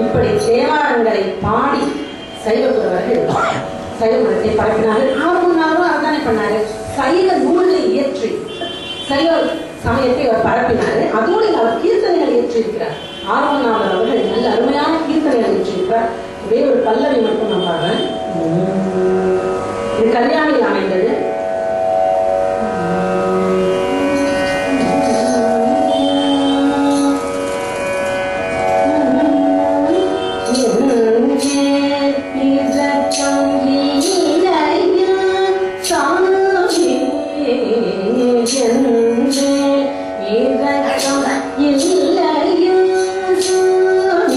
இப்படி தேவாரங்களை பாடி சைவப்புறவர்கள் சைவ மதத்தை பரப்பினார்கள் ஆர்வனாரும் அதுதானே பண்ணாரு. சைவ நூல்களை இயற்றி சைவ சமயத்தை அவர் பரப்பினாரு. அதோடு அவர் கீர்த்தனைகள் இயற்றியிருக்கிறார். ஆர்வநாதர் அவர்கள் நல்ல அருமையான கீர்த்தனைகள் இயற்றியிருக்கிறார். ஒரே ஒரு பல்லவி மட்டும் நம்ம chân tre như gác trong những lời yêu thương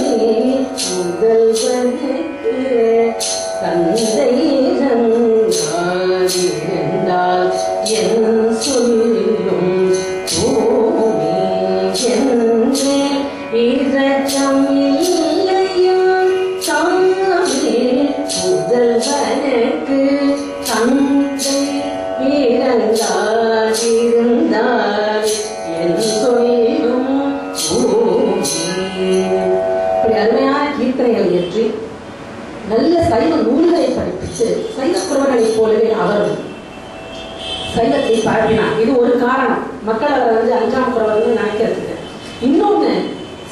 người gần quên hết kia tận đây thân ngờ điện đời dân chú mình chân tre như trong போலவே அவரும் சைவத்தை பரப்பினார். இது ஒரு காரணம். மக்கள் அதை வந்து அஞ்சாம் வந்து நினைக்கிறதுக்கு. இன்னொன்னு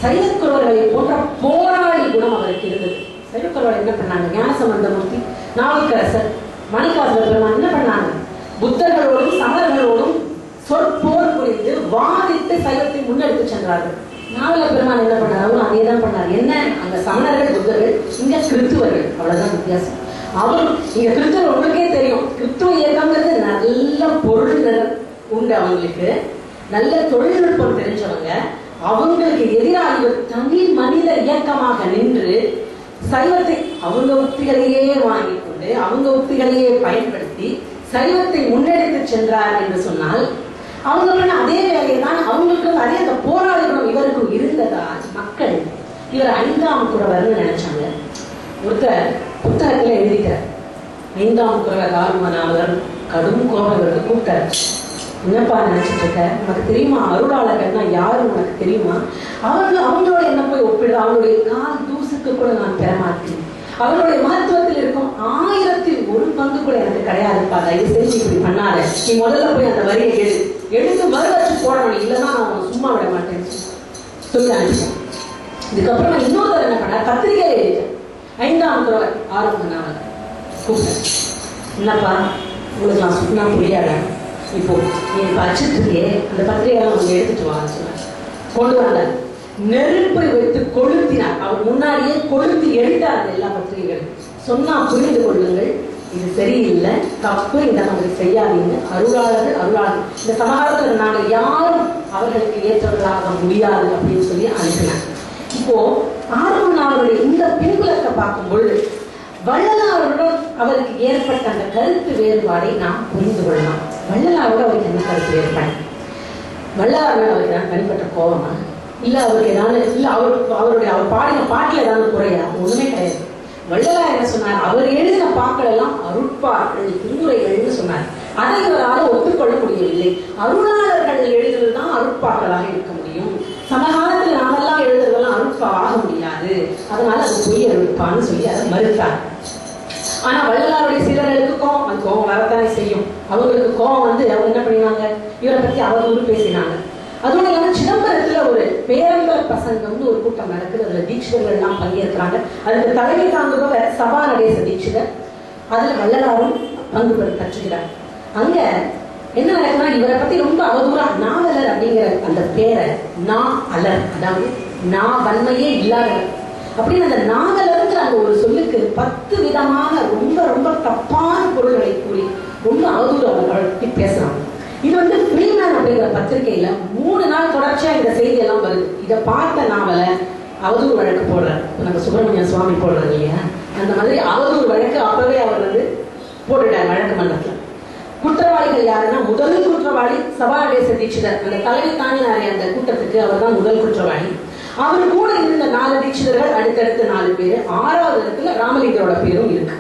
சைவக்குறவர்களை போன்ற போராளி குணம் அவருக்கு இருந்தது. சைவக்குறவர் என்ன பண்ணாங்க? ஞானசம்பந்தமூர்த்தி நாவுக்கரசர் மணிக்காசர் பெருமான் என்ன பண்ணாங்க? புத்தர்களோடும் சமர்களோடும் சொற்போர் புரிந்து வாதிட்டு சைவத்தை முன்னெடுத்து சென்றார்கள். நாவல பெருமான் என்ன பண்ணார்? அதே தான் பண்ணார். என்ன? அங்க சமணர்கள் புத்தர்கள் இங்க கிறித்துவர்கள். அவ்வளவுதான் வித்தியாசம். அவர் இங்க கிறிஸ்தவ உங்களுக்கே தெரியும். கிறிஸ்துவ இயக்கம்ங்கிறது நல்ல பொருள் உண்டு அவங்களுக்கு. நல்ல தொழில்நுட்பம் தெரிஞ்சவங்க. அவங்களுக்கு எதிராக இவர் தனி மனித இயக்கமாக நின்று சைவத்தை அவங்க உத்திகளையே வாங்கி கொண்டு அவங்க உத்திகளையே பயன்படுத்தி சைவத்தை முன்னெடுத்து சென்றார் என்று சொன்னால் அவங்களுக்கு அதே வேலையை தான் அவங்களுக்கும் அதே அந்த போராளிகளும் இவருக்கும் இருந்ததா? மக்கள். இவர் ஐந்தாம் குறவர்னு நினைச்சாங்க. ஒருத்தர் புத்தகத்தில் எழுதிட்டார் ஐந்தாம் குரல ஆர்வனாளர் கடும் கோபம் கூப்பிட்டார். என்னப்பா நினைச்சிட்டு இருக்க? உனக்கு தெரியுமா? அருளாளர்கள்னா யாரு உனக்கு தெரியுமா? அவர்கள் அவங்களோட என்ன போய் ஒப்பிடு? அவங்களுடைய கால் தூசுக்கு கூட நான் பெறமாட்டேன். அவர்களுடைய மகத்துவத்தில் இருக்கும் ஆயிரத்தில் ஒரு பங்கு கூட எனக்கு கிடையாதுப்பா. தயவு செஞ்சு இப்படி பண்ணாத. நீ முதல்ல போய் அந்த வரியை எடு. எடுத்து மறுவச்சு போடணும். இல்லைன்னா நான் சும்மா விட மாட்டேன். சொல்லி அனுப்பிச்சேன் இதுக்கப்புறம் இன்னொருத்தர் என்ன பண்ண? பத்திரிகை எழுதிட்டேன் ஐந்தாம் குரல் ஆரம்ப நாவல் கூப்பிட்டேன் என்னப்பா உங்களுக்கு நான் சுத்தினா புரியாத? இப்போ நீ இப்ப அந்த பத்திரிகையெல்லாம் அவங்க எடுத்துட்டு வான்னு சொன்னேன் கொண்டு வரல நெருப்பை வைத்து கொளுத்தினார். அவர் முன்னாடியே கொளுத்தி எடுத்தார் எல்லா பத்திரிகைகளும். சொன்னா புரிந்து கொள்ளுங்கள். இது சரியில்லை. தப்பு. இந்த மாதிரி செய்யாதீங்க. அருளாளர் அருளாளர் இந்த சமகாலத்தில் நாங்கள் யாரும் அவர்களுக்கு ஏற்றவர்களாக முடியாது அப்படின்னு சொல்லி அனுப்பினேன் இப்போ ஆரம்பன் அவருடைய இந்த பின்புலத்தை பார்க்கும் பொழுது வள்ளலாருடன் அவருக்கு ஏற்பட்ட அந்த கருத்து வேறுபாடை நாம் புரிந்து கொள்ளலாம். வள்ளலாரோட அவருக்கு என்ன கருத்து வேறுபாடு? வள்ளலார் அவருக்கு ஏதாவது தனிப்பட்ட கோபமா? இல்ல அவருக்கு ஏதாவது இல்ல அவருக்கு அவருடைய அவர் பாடின பாட்டில் ஏதாவது குறையா? ஒண்ணுமே கிடையாது. வள்ளலார் என்ன சொன்னார்? அவர் எழுதின பாக்கள் எல்லாம் அருட்பார்கள் திருமுறைகள்னு சொன்னார். அதை இவரால் ஒத்துக்கொள்ள முடியவில்லை. அருளாளர்கள் எழுதுவதுதான் அருட்பாக்களாக இருக்க முடியும். சமகாலத்தில் நாமெல்லாம் அருட்பா ஆக முடியாது அதனால அது பொய் அருட்பான்னு சொல்லி அதை மறுத்தார் ஆனா வள்ளலாருடைய சீரர்களுக்கு கோபம்? அந்த கோபம் வரத்தானே செய்யும். அவங்களுக்கு கோபம் வந்து அவங்க என்ன பண்ணினாங்க? இவரை பத்தி அவதூறு பேசினாங்க. அதோட இல்லாம சிதம்பரத்துல ஒரு பேரம்பர் பசங்கம்னு ஒரு கூட்டம் நடக்குது. அதுல தீட்சிதர்கள் எல்லாம் பங்கேற்கிறாங்க. அதுக்கு தலைமை தாங்குபவர் சபா நடேச தீட்சிதர் அதுல வள்ளலாரும் பங்கு பெற- கற்றுகிறார் அங்க என்ன நடக்குதுன்னா இவரை பத்தி ரொம்ப அவதூறா நாவலர் அப்படிங்கிற அந்த பேரை நா அலர் அதாவது நான் வன்மையே இல்லாதவன். அப்படின்னு அந்த நாவலருங்கிற அந்த ஒரு சொல்லுக்கு பத்து விதமாக ரொம்ப ரொம்ப தப்பான பொருள்களை கூறி ரொம்ப அவதூறு அவர்களை பேசுறாங்க. இது வந்து ஃப்ரீமேன் அப்படிங்கிற பத்திரிகையில மூணு நாள் தொடர்ச்சியா இந்த செய்தி எல்லாம் வருது. இதை பார்த்த நாவல அவதூறு வழக்கு போடுறாரு. நம்ம சுப்பிரமணிய சுவாமி போடுறாரு இல்லையா? அந்த மாதிரி அவதூறு வழக்கு அப்பவே அவர் வந்து போட்டுட்டார் வழக்கு மன்றத்துல. குற்றவாளிகள் யாருன்னா முதல் குற்றவாளி சபாநடேச தீட்சிதர். அந்த தலைமை தாங்கினாரே அந்த கூட்டத்துக்கு அவர் தான் முதல் குற்றவாளி. அவர் கூட இருந்த நாலு தீட்சிதர்கள் அடுத்தடுத்த நாலு பேர். ஆறாவது இடத்துல ராமலிங்கரோட பேரும் இருக்கு.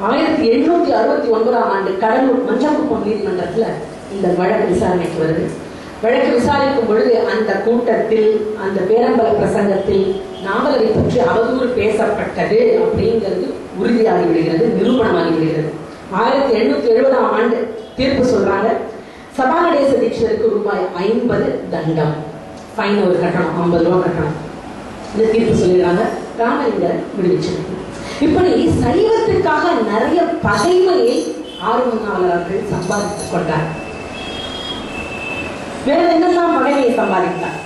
ஆயிரத்தி எண்ணூத்தி அறுபத்தி ஒன்பதாம் ஆண்டு கடலூர் மஞ்சக்குப்பம் நீதிமன்றத்துல இந்த வழக்கு விசாரணைக்கு வருது. வழக்கு விசாரிக்கும் பொழுது அந்த கூட்டத்தில் அந்த பேரம்பல பிரசங்கத்தில் நாவலரை பற்றி அவதூறு பேசப்பட்டது அப்படிங்கிறது உறுதியாகி விடுகிறது நிரூபணமாகி விடுகிறது ஆயிரத்தி எண்ணூத்தி எழுபதாம் ஆண்டு தீர்ப்பு சொல்றாங்க. சபாநடேச தீட்சருக்கு ரூபாய் ஐம்பது தண்டம். ஃபைன் ஒரு கட்டணம் ஐம்பது ரூபா கட்டணம். இந்த தீர்ப்பு சொல்லிடுறாங்க. ராமலிங்கர் விடுவிச்சிருக்கு இப்படி சைவத்திற்காக நிறைய பகைமையை ஆர்வமாளர்கள் சம்பாதித்துக் கொண்டார். வேற என்னெல்லாம் பகைமையை சம்பாதித்தார்?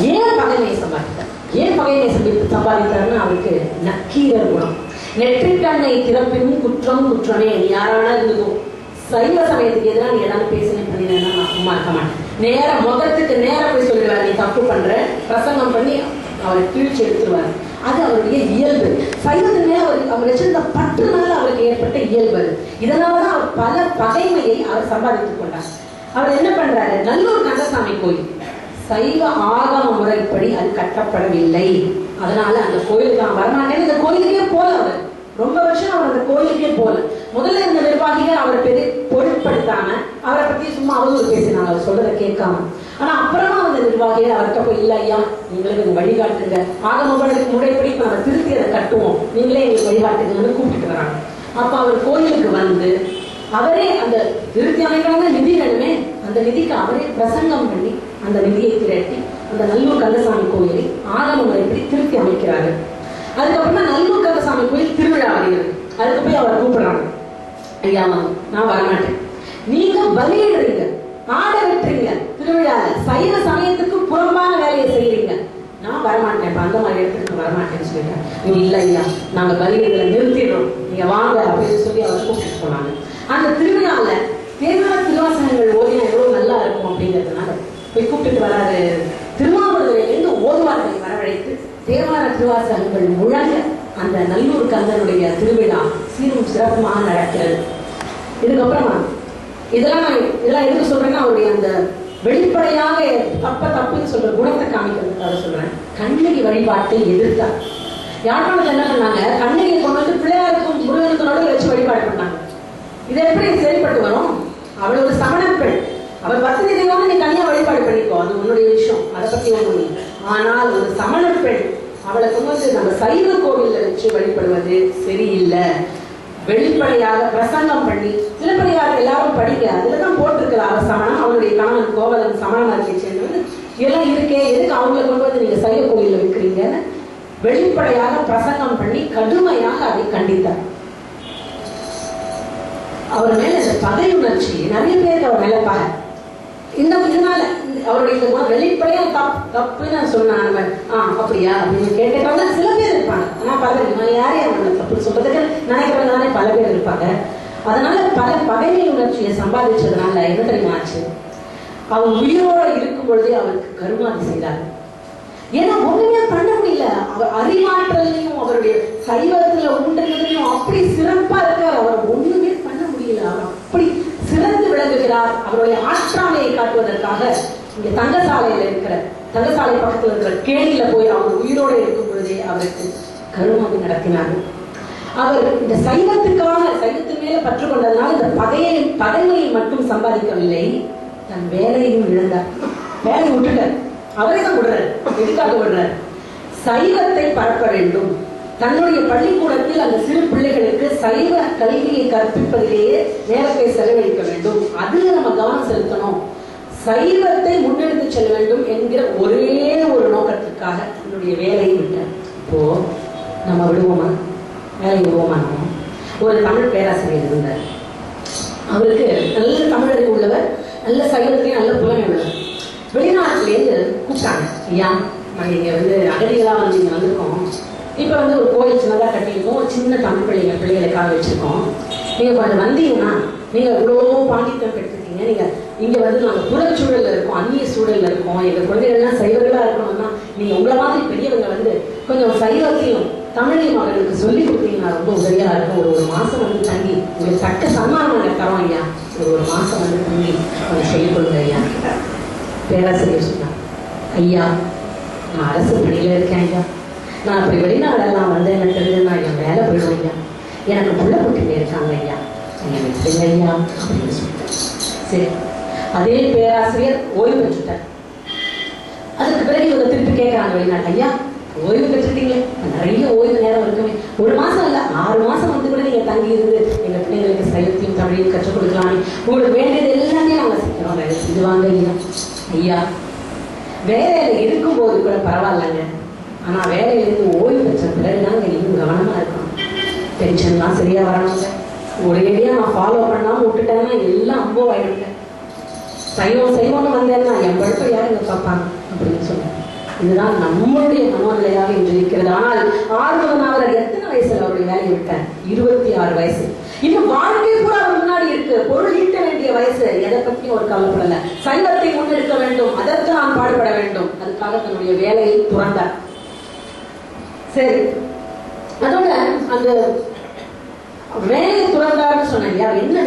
ஏன் பகைமையை சம்பாதித்தார்? ஏன் பகைமையை சம்பி- சம்பாதித்தார்னு அவருக்கு நக்கீரர் குணம். நெற்றிக்கண்ணை திறப்பினும் குற்றம் குற்றமே. யாரான யாரானா இருந்ததும் சைவ சமயத்துக்கு எதிராக நீ ஏதாவது பேசினேன் பண்ணினேன்னா நான் சும்மா இருக்க மாட்டேன். நேரம் முகத்துக்கு நேரம் போய் சொல்லிடுவார் நீ தப்பு பண்ற. பிரசங்கம் பண்ணி அவரை கிழிச்சு எடுத்துருவார். அது அவருடைய இயல்பு. சைவத்தின் மேல அவர் அவர் வச்சிருந்த பற்றுனால அவருக்கு ஏற்பட்ட இயல்பு அது. இதனாலதான் அவர் பல பகைமையை அவர் சம்பாதித்துக் கொண்டார். அவர் என்ன பண்றாரு? நல்லூர் கந்தசாமி கோயில். சைவ ஆகம முறைப்படி அது கட்டப்படவில்லை. அதனால அந்த கோயிலுக்கு நான் வரமாட்டேன்னு இந்த கோயிலுக்கே போல அவர். ரொம்ப வருஷம் அவர் அந்த கோயிலுக்கே போல முதல்ல இந்த நிர்வாகிகள் அவரை பெரிய பொருட்படுத்தாம அவரை பத்தி சும்மா அவதூறு பேசினாங்க அவர் சொல்றதை கேட்காம. ஆனா அப்புறமா அந்த நிர்வாகிகள் அவர்கிட்ட போய் இல்ல ஐயா எங்களுக்கு இந்த வழிகாட்டுங்க. ஆகம முறை- முறைப்படி இப்ப நம்ம திருத்தி அதை கட்டுவோம். நீங்களே எங்களுக்கு வழிகாட்டுங்கன்னு கூப்பிட்டு வராங்க. அப்ப அவர் கோயிலுக்கு வந்து அவரே அந்த திருத்தி அமைக்கிறாங்க நிதி வேணுமே அந்த நிதிக்கு அவரே பிரசங்கம் பண்ணி அந்த நிதியை திரட்டி அந்த நல்லூர் கந்தசாமி கோயிலை ஆகம முறைப்படி திருத்தி அமைக்கிறாரு. அதுக்கப்புறமா நல்லூர் கந்தசாமி கோயில் திருவிழா வருகிறது. அதுக்கு போய் அவர் கூப்பிடுறாங்க. ஐயா நான் வரமாட்டேன். நீங்க பலியிடுறீங்க ஆடை வெட்டுறீங்க திருவிழா சைவ சமயத்துக்கு புறம்பான வேலையை செய்யறீங்க. நான் வரமாட்டேன் அந்த மாதிரி இடத்துக்கு வரமாட்டேன்னு சொல்லிட்டேன் நீங்க இல்ல ஐயா நாங்க பலியிடல நிறுத்திடுறோம். நீங்க வாங்க அப்படின்னு சொல்லி அவர் கூப்பிட்டு போனாங்க. அந்த திருவிழால தேர்தல திருவாசனங்கள் ஓதினா எவ்வளவு நல்லா இருக்கும் அப்படிங்கிறதுனால போய் கூப்பிட்டுட்டு வராரு. திருமாவளவரிலிருந்து ஓதுவார்களை வரவழைத்து தேவார திருவாசகங்கள் முழங்க அந்த நல்லூர் கந்தனுடைய திருவிழா சீரும் சிறப்புமாக நடக்கிறது. இதுக்கப்புறமா இதெல்லாம் நான் இதெல்லாம் எதுக்கு சொல்றேன்னா அவருடைய அந்த வெளிப்படையாக தப்ப தப்புன்னு சொல்ற குணத்தை காமிக்கிறதுக்காக சொல்றேன். கண்ணகி வழிபாட்டை எதிர்த்தார். யாழ்ப்பாணத்துல என்ன பண்ணாங்க கண்ணகியை கொண்டு வந்து பிள்ளையாருக்கும் முருகனுக்கு நடுவில் வச்சு வழிபாடு பண்ணாங்க. இது எப்படி செயல்பட்டு வரும்? அவள் ஒரு சமண பெண். அவள் வசதி தெய்வம் நீ தனியாக வழிபாடு பண்ணிக்கோ. அது உன்னுடைய விஷயம். அதை பத்தி ஒண்ணும் ஆனால் ஒரு சமண பெண் அவளை கொண்டு நம்ம சைவ கோவில்ல வச்சு வழிபடுவது சரியில்லை. வெளிப்படையாக பிரசங்கம் பண்ணி சிலப்பதிகாரம் எல்லாரும் படிக்க அதுல தான் போட்டிருக்கிற அவ சமணம் அவளுடைய கணவன் கோவலன் சமணம் மரத்தை எல்லாம் இருக்கே எதுக்கு அவங்கள கொண்டு வந்து நீங்க சைவ கோவில்ல வைக்கிறீங்க? வெளிப்படையாக பிரசங்கம் பண்ணி கடுமையாக அதை கண்டித்தார். அவர் மேல இந்த பகை உணர்ச்சி நிறைய பேருக்கு அவர் மேல பாரு இந்த இதனால அவருடைய வெளிப்படையா தப்பு தப்புன்னு சொன்னான் அவன் ஆ அப்படியா? அப்படின்னு கேட்டுட்டவங்க சில பேர் இருப்பாங்க. ஆனா பல நான் யாரையும் அவங்க தப்பு சொல்றதுக்கு நினைக்கிறவங்க தானே பல பேர் இருப்பாங்க. அதனால பல பகைமை உணர்ச்சியை சம்பாதிச்சதுனால என்ன தெரியுமா ஆச்சு? அவன் உயிரோட இருக்கும் பொழுதே அவருக்கு கருமாதி செய்தார் ஏன்னா ஒண்ணுமே பண்ண முடியல. அவர் அறிவாற்றலையும் அவருடைய சைவத்துல உண்டுங்கிறதையும் அப்படி சிறப்பா இருக்கார். அவர் ஒண்ணுமே பண்ண முடியல. அவர் அப்படி சிறந்து விளங்குகிறார். அவருடைய ஆற்றாமையை காட்டுவதற்காக இங்க தங்கசாலையில இருக்கிற தங்கசாலை பக்கத்துல இருக்கிற கேணியில போய் அவர் உயிரோட இருக்கும் பொழுதே அவருக்கு கருமாதி நடத்தினார்கள் அவர் இந்த சைவத்துக்காக சைவத்து மேல பற்று இந்த பகையை பகைமையை மட்டும் சம்பாதிக்கவில்லை தன் வேலையும் இழந்தார். வேலையை விட்டுட்டார். அவரே தான் விடுறாரு. எதுக்காக விடுறாரு? சைவத்தை பரப்ப வேண்டும். தன்னுடைய பள்ளிக்கூடத்தில் அந்த சிறு பிள்ளைகளுக்கு சைவ கல்வியை கற்பிப்பதிலேயே நேரத்தை செலவழிக்க வேண்டும். அதுல நம்ம கவனம் செலுத்தணும். சைவத்தை முன்னெடுத்து செல்ல வேண்டும் என்கிற ஒரே ஒரு நோக்கத்திற்காக என்னுடைய வேலையை விட்டேன். இப்போ நம்ம விடுவோமா? வேலை விடுவோமா ஒரு தமிழ் பேராசிரியர் இருந்தார். அவருக்கு நல்ல தமிழறிவு உள்ளவர் நல்ல சைவத்திலையும் நல்ல புலமை உள்ளவர். வெளிநாட்டிலேருந்து கூப்பிட்டாங்க. ஐயா நாங்கள் இங்கே வந்து அகதிகளாக வந்து இங்கே வந்திருக்கோம். இப்போ வந்து ஒரு கோயில் சின்னதாக கட்டியிருக்கோம். சின்ன தமிழ் பிள்ளைங்க பிள்ளைகளுக்காக வச்சுருக்கோம். நீங்கள் கொஞ்சம் வந்தீங்கன்னா நீங்கள் இவ்வளோ பாண்டித்தம் பெற்றிருக்கீங்க. நீங்கள் இங்கே வந்து நாங்கள் புறச்சூழலில் இருக்கோம் அந்நிய சூழலில் இருக்கோம். எங்கள் குழந்தைகள்லாம் சைவர்களாக இருக்கணும்னா நீங்கள் உங்களை மாதிரி பெரியவங்க வந்து கொஞ்சம் சைவத்தையும் தமிழையும் அவர்களுக்கு சொல்லி கொடுத்தீங்கன்னா ரொம்ப உதவியாக இருக்கும். ஒரு ஒரு மாதம் வந்து தங்கி உங்களுக்கு தக்க சன்மானம் நாங்கள் தரோம் ஐயா. ஒரு ஒரு மாதம் வந்து தங்கி கொஞ்சம் சொல்லிக் கொடுங்க ஐயா. பேராசிரியர் சொன்னார் ஐயா நான் அரசு பணியில் இருக்கேன் ஐயா. நான் அப்படி வெளிநாடெல்லாம் வந்து எனக்கு தெரிஞ்சு நான் என் வேலை போயிடுவேன் ஐயா. எனக்கு புள்ள குட்டிங்க இருக்காங்க ஐயா. எனக்கு விட்டுருங்க ஐயா. அப்படின்னு சொல்லிட்டேன் சரி. அதே பேராசிரியர் ஓய்வு பெற்றுட்டார். அதுக்கு பிறகு இவங்க திருப்பி கேட்கறாங்க வெளிநாட்டு ஐயா ஓய்வு பெற்றுட்டீங்களே நிறைய ஓய்வு நேரம் இருக்குமே. ஒரு மாசம் இல்ல ஆறு மாசம் வந்து கூட நீங்க தங்கி இருந்து எங்க பிள்ளைங்களுக்கு சைவத்தையும் தமிழையும் கற்றுக் கொடுக்கலாமே உங்களுக்கு வேண்டியது எல்லாமே அவங்க செய்யறோம் வேலை செஞ்சுவாங்க ஐயா ஐயா வேலையில இருக்கும்போது கூட பரவாயில்லைங்க. ஆனா வேலையிலிருந்து ஓய்வு பெற்ற பிறகுதாங்க இன்னும் கவனமா இருக்கணும். டென்ஷன்லாம் சரியா வரணுங்க ஒரேடியா நான் ஃபாலோ பண்ணாம விட்டுட்டேன்னா எல்லாம் அம்போ ஆயிடுங்க. சைவம் சைவம்னு வந்தேன்னா என் பழப்பை இதை பார்ப்பாங்க? அப்படின்னு சொன்னாங்க இதுதான் நம்மளுடைய மனோநிலையாக இன்று இருக்கிறது. ஆனால் ஆறுமுகனாவர் எத்தனை வயசுல அவருடைய வேலையை விட்டார்? இருபத்தி ஆறு வயசு. இன்னும் வாழ்க்கை கூட அவர் முன்னாடி இருக்கு. பொருள் ஈட்ட வேண்டிய வயசு. எதை பத்தியும் ஒரு கவலைப்படல. சைவத்தை முன்னெடுக்க வேண்டும். அதற்கு நான் பாடுபட வேண்டும். அதுக்காக தன்னுடைய வேலையை துறந்தார். சரி. அதோட அந்த வேலையை துறந்தார்னு சொன்னேன் யார் என்ன